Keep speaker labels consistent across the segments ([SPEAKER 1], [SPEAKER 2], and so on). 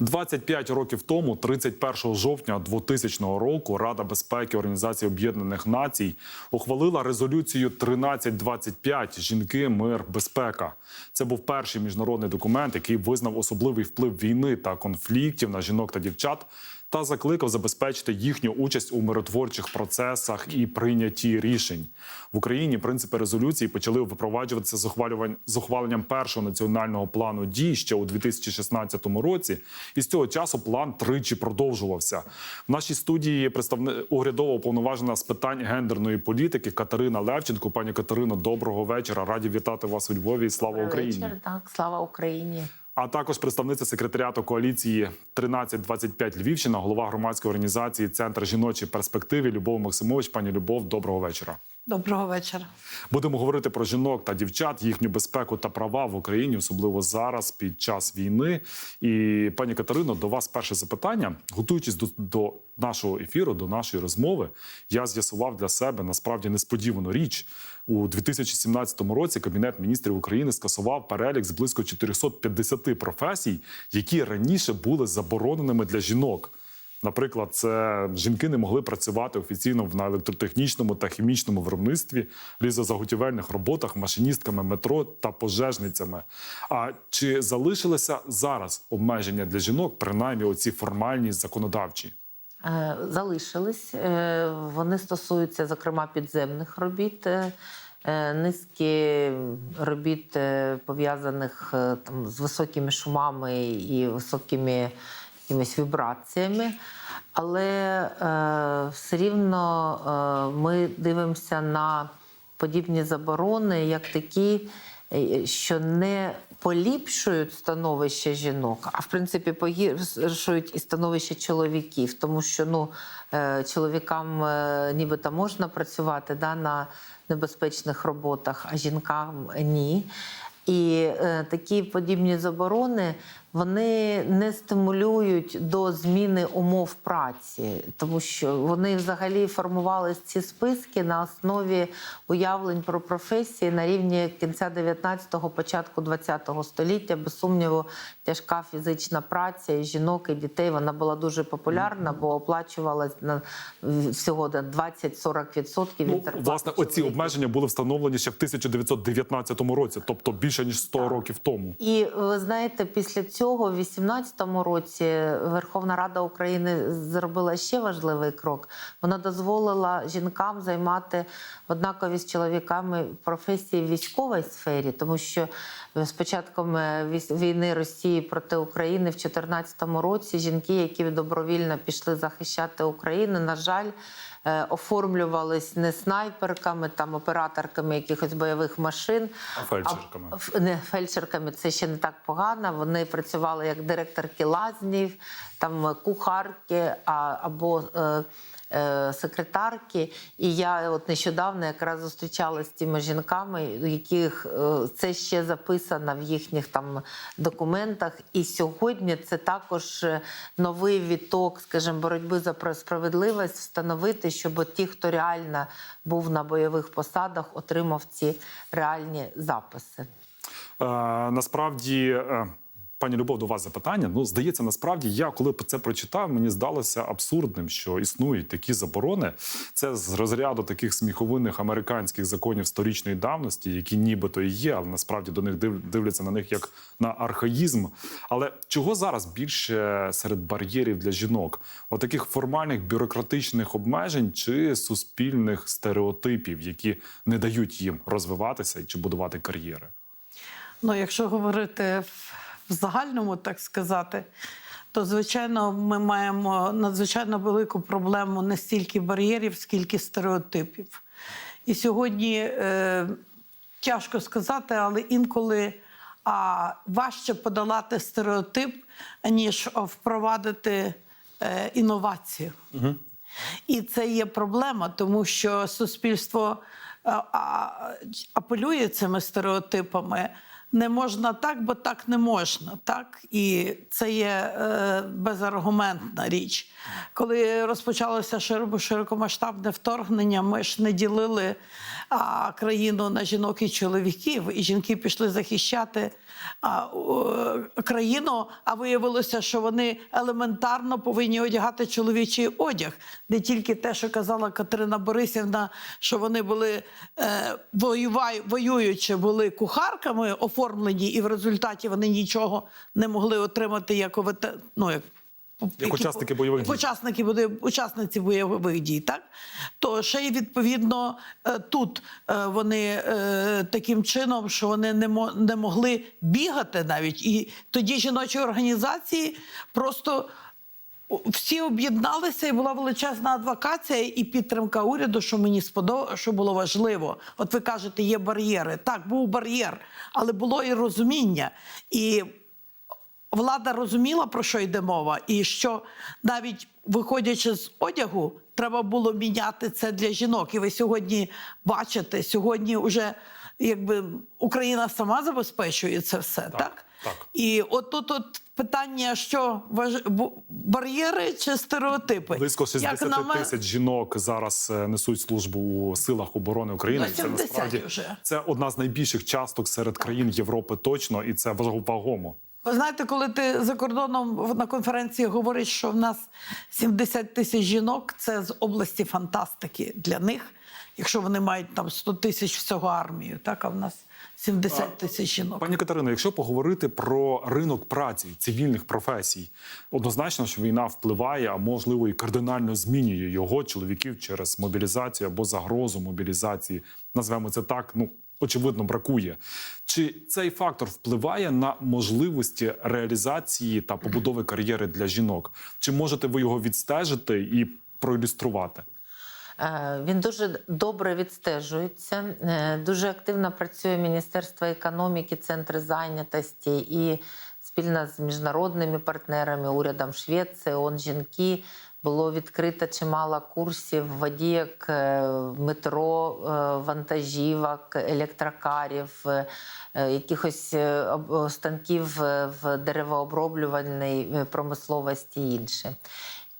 [SPEAKER 1] 25 років тому, 31 жовтня 2000 року, Рада безпеки Організації Об'єднаних Націй ухвалила резолюцію 1325 Жінки, мир, безпека. Це був перший міжнародний документ, який визнав особливий вплив війни та конфліктів на жінок та дівчат. Та закликав забезпечити їхню участь у миротворчих процесах і прийнятті рішень в Україні. Принципи резолюції почали випроваджуватися з з ухваленням першого національного плану дій ще у 2016 році. І з цього часу план тричі продовжувався. В нашій студії представни урядово уповноважена з питань гендерної політики Катерина Левченко. Пані Катерино, доброго вечора. Раді вітати вас у Львові. і Слава Україні!
[SPEAKER 2] Вечір, так, слава Україні.
[SPEAKER 1] А також представниця секретаріату коаліції 1325 Львівщина, голова громадської організації Центр жіночої перспективи Любов Максимович. Пані Любов, доброго вечора.
[SPEAKER 3] Доброго вечора.
[SPEAKER 1] Будемо говорити про жінок та дівчат, їхню безпеку та права в Україні, особливо зараз під час війни. І пані Катерино, до вас перше запитання. Готуючись до, до нашого ефіру, до нашої розмови, я з'ясував для себе насправді несподівану річ. У 2017 році Кабінет міністрів України скасував перелік з близько 450 професій, які раніше були забороненими для жінок. Наприклад, це жінки не могли працювати офіційно на електротехнічному та хімічному виробництві, лізозаготівельних роботах, машиністками метро та пожежницями. А чи залишилися зараз обмеження для жінок, принаймні оці формальні законодавчі?
[SPEAKER 2] Е, Залишились. Е, Вони стосуються, зокрема, підземних робіт, е, низки робіт пов'язаних там з високими шумами і високими якимись вібраціями. Але е, все рівно е, ми дивимося на подібні заборони як такі, е, що не поліпшують становище жінок, а в принципі погіршують і становище чоловіків, тому що ну, е, чоловікам е, нібито можна працювати да, на небезпечних роботах, а жінкам ні. І е, такі подібні заборони вони не стимулюють до зміни умов праці, тому що вони взагалі формували ці списки на основі уявлень про професії на рівні кінця 19-го, початку 20-го століття. Без сумніву, тяжка фізична праця і жінок і дітей вона була дуже популярна, бо оплачувалась на всього на 20-40% від
[SPEAKER 1] Ну, власне, оці
[SPEAKER 2] чоловіків.
[SPEAKER 1] обмеження були встановлені ще в 1919 році, тобто більше ніж 100 років тому.
[SPEAKER 2] І ви знаєте, після цього, в 18-му році, Верховна Рада України зробила ще важливий крок. Вона дозволила жінкам займати однакові з чоловіками професії в військовій сфері, тому що з початком е, війни Росії проти України в 2014 році жінки, які добровільно пішли захищати Україну, на жаль. Е, Оформлювались не снайперками, там операторками якихось бойових машин,
[SPEAKER 1] А фельдшерками.
[SPEAKER 2] а не фельдшерками це ще не так погано. Вони працювали як директорки лазнів, там кухарки а, або е, секретарки. І я от нещодавно якраз зустрічалася з тими жінками, у яких е, це ще записано в їхніх там документах. І сьогодні це також е, новий віток, скажімо, боротьби за справедливість, встановити, щоб ті, хто реально був на бойових посадах, отримав ці реальні записи.
[SPEAKER 1] Е, насправді, е, пані Любов, до вас запитання. Ну, здається, насправді, я коли це прочитав, мені здалося абсурдним, що існують такі заборони. Це з розряду таких сміховинних американських законів сторічної давності, які нібито і є, але насправді до них див- дивляться на них як на архаїзм. Але чого зараз більше серед бар'єрів для жінок? Отаких формальних бюрократичних обмежень чи суспільних стереотипів, які не дають їм розвиватися чи будувати кар'єри?
[SPEAKER 3] Ну, якщо говорити в- загальному, так сказати, то звичайно ми маємо надзвичайно велику проблему не стільки бар'єрів, скільки стереотипів. І сьогодні е, тяжко сказати, але інколи а, важче подолати стереотип, ніж впровадити е, інновацію. І це є проблема, тому що суспільство а, а, апелює цими стереотипами. Не можна так, бо так не можна. Так? І це є е, безаргументна річ. Коли розпочалося широко- широкомасштабне вторгнення, ми ж не ділили країну на жінок і чоловіків, і жінки пішли захищати а, о, країну. А виявилося, що вони елементарно повинні одягати чоловічий одяг, не тільки те, що казала Катерина Борисівна, що вони були е, воюючи, були кухарками оформлені, і в результаті вони нічого не могли отримати як ну, як які-
[SPEAKER 1] учасники бойових дій.
[SPEAKER 3] Учасники буде учасниці бойових дій, так то ще й відповідно е, тут е, вони е, таким чином, що вони не не могли бігати навіть, і тоді жіночі організації просто. Всі об'єдналися, і була величезна адвокація і підтримка уряду, що мені сподобалося, що було важливо. От ви кажете, є бар'єри. Так, був бар'єр, але було і розуміння. І влада розуміла, про що йде мова, і що навіть виходячи з одягу, треба було міняти це для жінок. І ви сьогодні бачите, сьогодні вже якби Україна сама забезпечує це все, так?
[SPEAKER 1] так.
[SPEAKER 3] І от тут от питання, що важ... бар'єри чи стереотипи?
[SPEAKER 1] Близько 60
[SPEAKER 3] на мен-
[SPEAKER 1] тисяч жінок зараз е, несуть службу у силах оборони України. Це насправді
[SPEAKER 3] вже.
[SPEAKER 1] це одна з найбільших часток серед країн Європи точно, і це вагомо.
[SPEAKER 3] Ви знаєте, коли ти за кордоном на конференції говориш, що в нас 70 тисяч жінок, це з області фантастики для них, якщо вони мають там 100 тисяч всього армію, так а в нас 70 тисяч жінок.
[SPEAKER 1] Пані Катерино, якщо поговорити про ринок праці цивільних професій, однозначно, що війна впливає, а можливо і кардинально змінює його чоловіків через мобілізацію або загрозу мобілізації. Назвемо це так. Ну очевидно, бракує. Чи цей фактор впливає на можливості реалізації та побудови кар'єри для жінок? Чи можете ви його відстежити і проілюструвати?
[SPEAKER 2] Е, Він дуже добре відстежується. Е, Дуже активно працює Міністерство економіки, центри зайнятості і спільно з міжнародними партнерами, урядом Швеції, ООН жінки. Було відкрито чимало курсів водіяк е, метро, е, вантажівок, електрокарів, е, якихось станків в деревооброблювальній промисловості і інше.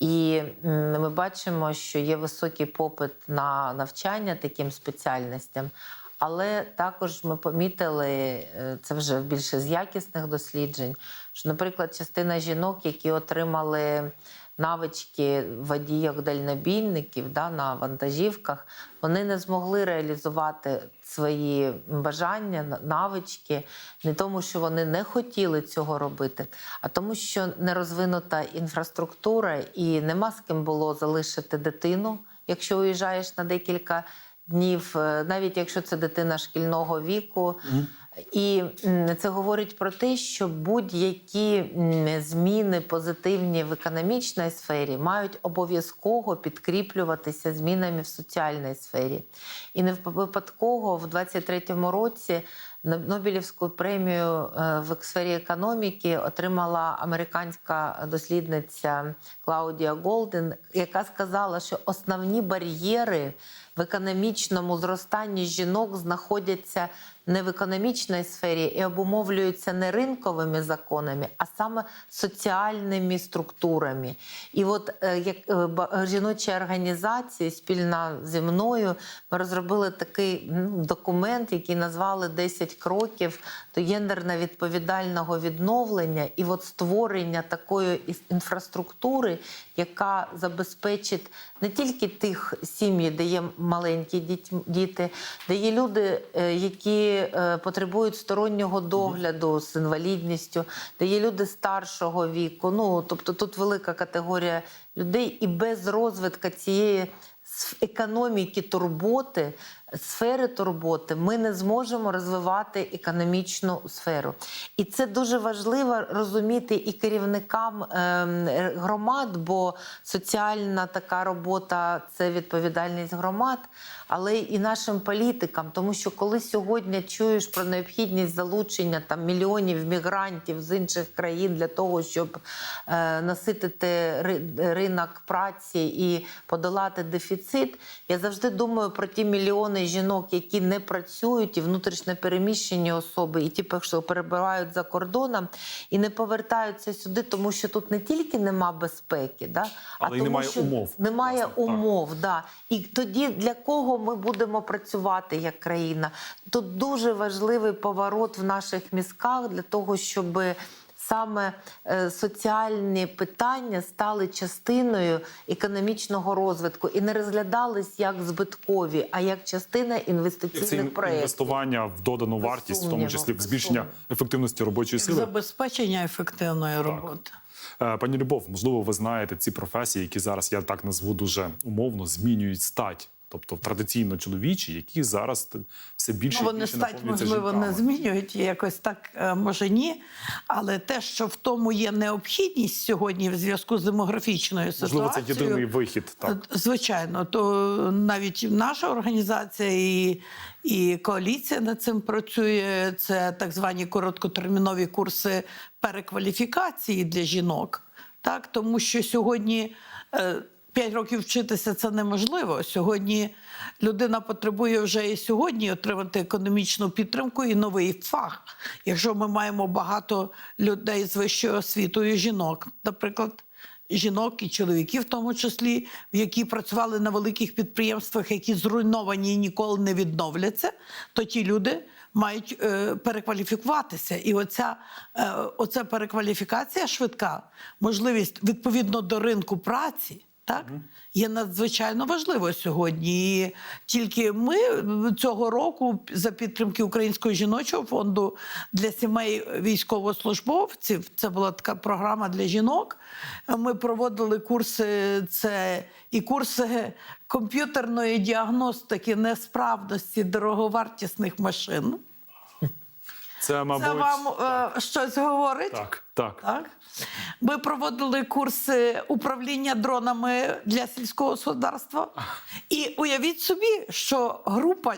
[SPEAKER 2] І ми бачимо, що є високий попит на навчання таким спеціальностям. Але також ми помітили, це вже більше з якісних досліджень, що, наприклад, частина жінок, які отримали навички водійок дальнобійників да, на вантажівках, вони не змогли реалізувати свої бажання, навички, не тому, що вони не хотіли цього робити, а тому, що не розвинута інфраструктура і нема з ким було залишити дитину, якщо уїжджаєш на декілька днів, е, навіть якщо це дитина шкільного віку. І це говорить про те, що будь-які зміни позитивні в економічній сфері мають обов'язково підкріплюватися змінами в соціальній сфері. І не випадково в 23-му році Нобелівську премію е, в сфері економіки отримала американська дослідниця Клаудія Голден, яка сказала, що основні бар'єри в економічному зростанні жінок знаходяться не в економічній сфері і обумовлюються не ринковими законами, а саме соціальними структурами. І от е, як е, жіночі організації спільно зі мною ми розробили такий документ, який назвали «10 кроків до гендерно відповідального відновлення і от створення такої інфраструктури, яка забезпечить не тільки тих сім'ї, де є маленькі діти, де є люди, е, які е, потребують стороннього догляду з інвалідністю, де є люди старшого віку. Ну тобто тут велика категорія людей, і без розвитку цієї економіки турботи, сфери турботи, ми не зможемо розвивати економічну сферу. І це дуже важливо розуміти і керівникам ем, громад, бо соціальна така робота це відповідальність громад, але і нашим політикам. Тому що коли сьогодні чуєш про необхідність залучення там мільйонів мігрантів з інших країн для того, щоб е, наситити ринок праці і подолати дефіцит. дефіцит. Я завжди думаю про ті мільйони жінок, які не працюють, і внутрішньо переміщені особи, і ті, що перебувають за кордоном і не повертаються сюди, тому що тут не тільки нема безпеки, да,
[SPEAKER 1] Але й
[SPEAKER 2] тому,
[SPEAKER 1] немає
[SPEAKER 2] що
[SPEAKER 1] умов,
[SPEAKER 2] Немає
[SPEAKER 1] власне, так.
[SPEAKER 2] да. І тоді для кого ми будемо працювати як країна? Тут дуже важливий поворот в наших мізках для того, щоб саме е, соціальні питання стали частиною економічного розвитку і не розглядались як збиткові, а як частина інвестиційних проєктів.
[SPEAKER 1] інвестування в додану вартість, в тому числі в збільшення ефективності робочої сили.
[SPEAKER 3] Забезпечення ефективної роботи.
[SPEAKER 1] Е, Пані Любов, можливо, ви знаєте ці професії, які зараз я так назву дуже умовно, змінюють стать. Тобто традиційно чоловічі, які зараз все більше
[SPEAKER 3] Ну, вони стать, можливо, не змінюють якось так, е, може ні. Але те, що в тому є необхідність сьогодні в зв'язку з демографічною
[SPEAKER 1] Можливо, це єдиний вихід. Так.
[SPEAKER 3] Звичайно, то навіть наша організація і, і коаліція над цим працює. Це так звані короткотермінові курси перекваліфікації для жінок. Так, тому що сьогодні. е, П'ять років вчитися це неможливо. Сьогодні людина потребує вже і сьогодні отримати економічну підтримку і новий фах. Якщо ми маємо багато людей з вищою освітою, жінок, наприклад, жінок і чоловіків, в тому числі, які працювали на великих підприємствах, які зруйновані і ніколи не відновляться, то ті люди мають е, перекваліфікуватися. І оця, е, оця перекваліфікація швидка, можливість відповідно до ринку праці. Так є надзвичайно важливо сьогодні. І тільки ми цього року за підтримки Українського жіночого фонду для сімей військовослужбовців. Це була така програма для жінок. Ми проводили курси. Це і курси комп'ютерної діагностики несправності дороговартісних машин.
[SPEAKER 1] Це, мабуть,
[SPEAKER 3] Це вам е, щось говорить?
[SPEAKER 1] так, так.
[SPEAKER 3] Так. Ми проводили курси управління дронами для сільського господарства. І уявіть собі, що група,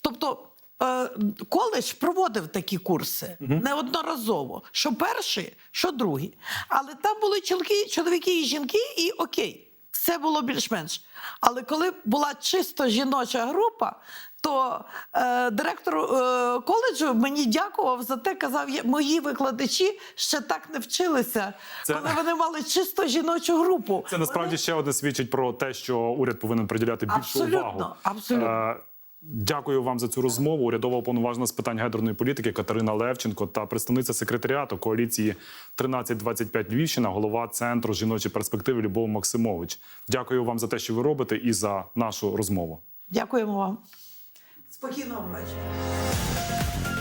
[SPEAKER 3] тобто е, коледж проводив такі курси неодноразово. Що перший, що другий. Але там були чоловіки, чоловіки і жінки, і окей. Все було більш-менш. Але коли була чисто жіноча група, то е, директор е, коледжу мені дякував за те, казав, мої викладачі ще так не вчилися,
[SPEAKER 1] Це-
[SPEAKER 3] коли вони мали чисто жіночу групу.
[SPEAKER 1] Це насправді ще одне свідчить про те, що уряд повинен приділяти більшу
[SPEAKER 3] Абсолютно,
[SPEAKER 1] увагу.
[SPEAKER 3] абсолютно.
[SPEAKER 1] Е, Дякую вам за цю розмову. Урядова уповноважена з питань гендерної політики Катерина Левченко та представниця секретаріату коаліції 1325 Львівщина, голова центру жіночі перспективи Любов Максимович. Дякую вам за те, що ви робите, і за нашу розмову.
[SPEAKER 3] Дякуємо вам. Спокійного вечора.